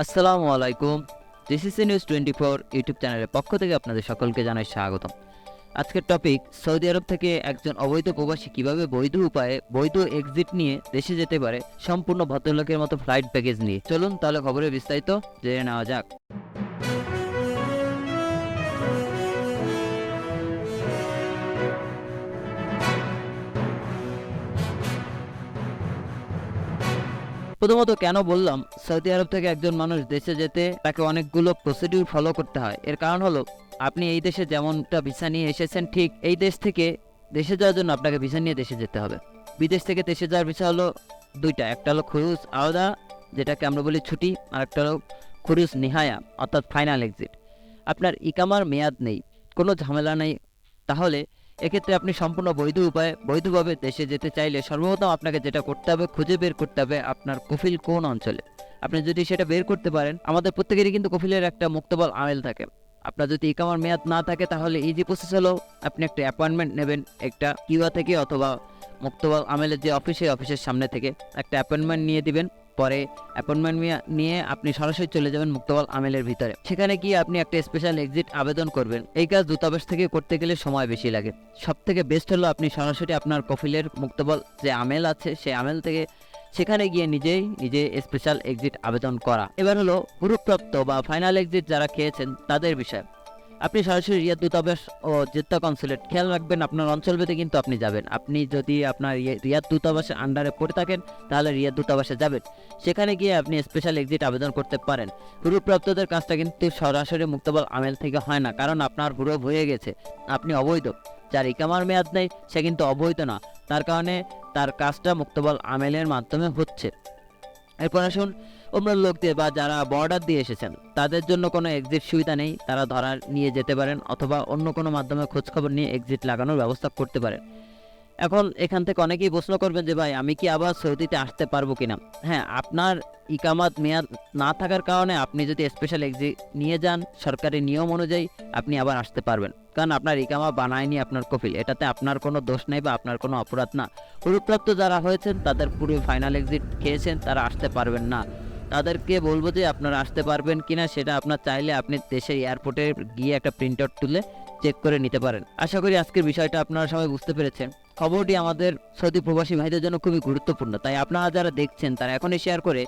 আসসালামু আলাইকুম। DCC news twenty four YouTube চ্যানেলের পক্ষ থেকে আপনাদের সকলকে জানাই স্বাগতম। আজকের টপিক সৌদি আরব থেকে একজন অবৈধ প্রবাসী কীভাবে বৈধ উপায়ে বৈধ এক্সিট নিয়ে দেশে যেতে পারে, সম্পূর্ণ ভদ্রলোকের মতো ফ্লাইট প্যাকেজ নিয়ে। চলুন তাহলে খবরের বিস্তারিত জেনে নেওয়া যাক। প্রথমত কেন বললাম, সৌদি আরব থেকে একজন মানুষ দেশে যেতে তাকে অনেকগুলো প্রসিডিউর ফলো করতে হয়। এর কারণ হলো, আপনি এই দেশে যেমনটা ভিসা নিয়ে এসেছেন, ঠিক এই দেশ থেকে দেশে যাওয়ার জন্য আপনাকে ভিসা নিয়ে দেশে যেতে হবে। বিদেশ থেকে দেশে যাওয়ার ভিসা হলো দুইটা, একটা হলো খুরুজ আলাদা যেটাকে আমরা বলি ছুটি আর একটা হলো খুরুজ নিহায়া, অর্থাৎ ফাইনাল এক্সিট আপনার ইকামার মেয়াদ নেই, কোনো ঝামেলা নেই। তাহলে এক্ষেত্রে আপনি সম্পূর্ণ বৈধ উপায়ে, বৈধভাবে দেশে যেতে চাইলে সর্বপ্রথম আপনাকে যেটা করতে হবে, খুঁজে বের করতে হবে আপনার কফিল কোন অঞ্চলে। আপনি যদি সেটা বের করতে পারেন, আমাদের প্রত্যেকেরই কিন্তু কফিলের একটা মুক্তবল আমেল থাকে। আপনার যদি ইকামার মেয়াদ না থাকে, তাহলে ইজি প্রসেস হলো, আপনি একটা অ্যাপয়েন্টমেন্ট নেবেন একটা কিউয়া থেকে অথবা মুক্তবল আমেলের যে অফিস সেই অফিসের সামনে থেকে একটা অ্যাপয়েন্টমেন্ট নিয়ে দিবেন। পরে অ্যাপয়েন্টমেন্ট নিয়ে আপনি সরাসরি চলে যাবেন মুক্তবল আমেলের ভিতরে। সেখানে গিয়ে আপনি একটা স্পেশাল এক্সিট আবেদন করবেন। এই কাজ দূতাবাস থেকে করতে গেলে সময় বেশি লাগে। সব থেকে বেস্ট হলো আপনি সরাসরি আপনার কফিলের মুক্তবল যে আমেল আছে, সেই আমেল থেকে সেখানে গিয়ে নিজেই নিজে স্পেশাল এক্সিট আবেদন করা। এবার হলো পুরুপ্রাপ্ত বা ফাইনাল এক্সিট যারা খেয়েছেন তাদের বিষয়। আপনি সরাসরি রিয়াদ দূতাবাস ও জেদ্দা কনসুলেট, খেয়াল রাখবেন আপনার অঞ্চল ভেদে কিন্তু আপনি যাবেন। আপনি যদি আপনার রিয়া- রিয়াদ দূতাবাসের আন্ডারে পড়ে থাকেন, তাহলে রিয়াদ দূতাবাসে যাবেন। সেখানে গিয়ে আপনি স্পেশাল এক্সিট আবেদন করতে পারেন। পুরুপ্রাপ্তদের কাজটা কিন্তু সরাসরি মুক্তবল আমেল থেকে হয় না, কারণ আপনার পুরো হয়ে গেছে। আপনি অবৈধ। যার ইকামার মেয়াদ নেই, সে কিন্তু অবৈধ না। তার কারণে তার কাজটা মুক্তবল আমেলের মাধ্যমে হচ্ছে। এরপর আসুন অন্য লোকদের বা যারা বর্ডার দিয়ে এসেছেন, তাদের জন্য কোনো এক্সিট সুবিধা নেই। তারা ধরা নিয়ে যেতে পারেন অথবা অন্য কোনো মাধ্যমে খোঁজখবর নিয়ে এক্সিট লাগানোর ব্যবস্থা করতে পারেন। এখন এখান থেকে অনেকেই প্রশ্ন করবেন যে, ভাই, আমি কি আবার সৌদিতে আসতে পারব কিনা? হ্যাঁ আপনার ইকামাত মেয়াদ না থাকার কারণে আপনি যদি স্পেশাল এক্সিট নিয়ে যান, সরকারি নিয়ম অনুযায়ী আপনি আবার আসতে পারবেন। কারণ আপনার ইকামা বানায়নি আপনার কপিল এটাতে আপনার কোনো দোষ নেই বা আপনার কোনো অপরাধ না। পুরুপ্রাপ্ত যারা হয়েছেন, তাদের পুরো ফাইনাল এক্সিট খেয়েছেন, তারা আসতে পারবেন না। তাদেরকে বলব যে আপনারা আসতে পারবেন কিনা সেটা আপনার চাইলে আপনি দেশের এয়ারপোর্টে গিয়ে একটা প্রিন্ট আউট তুলে চেক করে নিতে পারেন। আশা করি আজকের বিষয়টা আপনারা সবাই বুঝতে পেরেছেন। খবরটি আমাদের সৌদি প্রবাসী ভাইদের জন্য খুবই গুরুত্বপূর্ণ, তাই আপনারা যারা দেখছেন তারা এখনই শেয়ার করে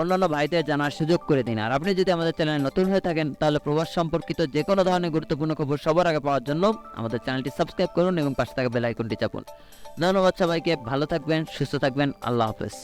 অন্যান্য ভাইদের জানার সুযোগ করে দিন। আর আপনি যদি আমাদের চ্যানেলে নতুন হয়ে থাকেন, তাহলে প্রবাস সম্পর্কিত যে কোনো ধরনের গুরুত্বপূর্ণ খবর সবার আগে পাওয়ার জন্য আমাদের চ্যানেলটি সাবস্ক্রাইব করুন এবং পাশে থাকা বেল আইকনটি চাপুন। ধন্যবাদ সবাইকে, ভালো থাকবেন, সুস্থ থাকবেন, আল্লাহ হাফেজ।